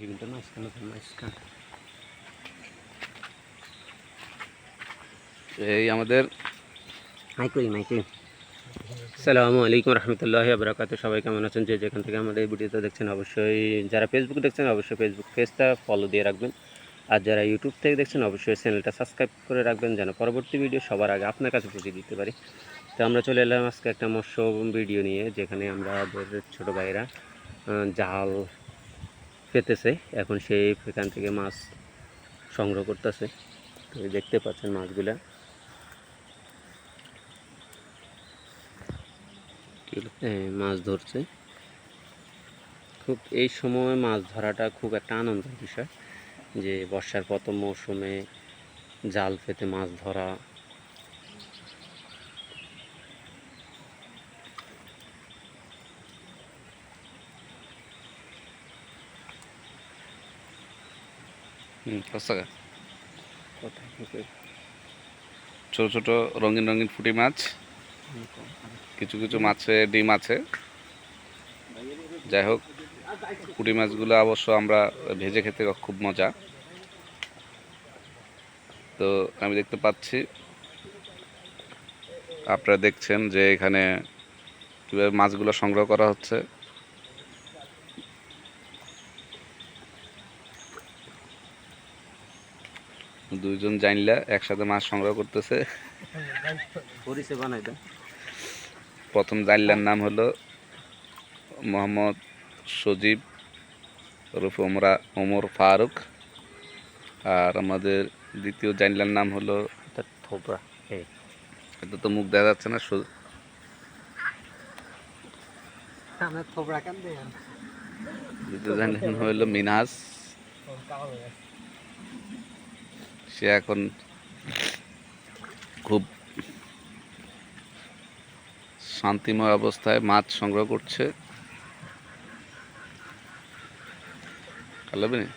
বিভিন্ন মাঝখানে মাঝখান এই আমাদের মাইকই মাইকই সালামু আলাইকুম রহমতুল্লাহ আবরাকাত সবাই কেমন আছেন? যে যেখান থেকে আমাদের এই ভিডিওতে দেখছেন অবশ্যই যারা ফেসবুক দেখছেন অবশ্যই ফেসবুক পেজটা ফলো দিয়ে রাখবেন। আর যারা ইউটিউব থেকে দেখছেন অবশ্যই চ্যানেলটা সাবস্ক্রাইব করে রাখবেন যেন পরবর্তী ভিডিও সবার আগে আপনার কাছে পৌঁছে দিতে পারি। তো আমরা চলে এলাম আজকে একটা মৎস্য ভিডিও নিয়ে যেখানে আমরা আমাদের ছোটো ভাইরা জাল পেতেছে। এখন সেই এখান থেকে মাছ সংগ্রহ করতেছে। তো দেখতে পাচ্ছেন মাছগুলা। মাছ ধরছে। খুব, এই সময় মাছ ধরাটা খুব একটা আনন্দের বিষয় যে বর্ষার প্রথম মৌসুমে জাল পেতে মাছ ধরা ছোট ছোট রঙিন রঙিন ফুটি মাছ কিছু কিছু মাছে ডিম আছে। যাই হোক পুঁটি মাছগুলো অবশ্য আমরা ভেজে খেতে খুব মজা। তো আমি দেখতে পাচ্ছি আপনারা দেখছেন যে এখানে কীভাবে মাছগুলো সংগ্রহ করা হচ্ছে। দুইজন জানলা একসাথে মাছ সংগ্রহ করতেছে। প্রথম জানলার নাম হলো মোহাম্মদ সজীব ওরফ ওমরা ওমর ফারুক। আর আমাদের দ্বিতীয় জানলার নাম হলো এটা এটা তো মুখ দেখা যাচ্ছে না দ্বিতীয় জানলার নাম হলো মিনহাস সে এখন খুব শান্তিময় অবস্থায় মাছ সংগ্রহ করছে। লাগবে না?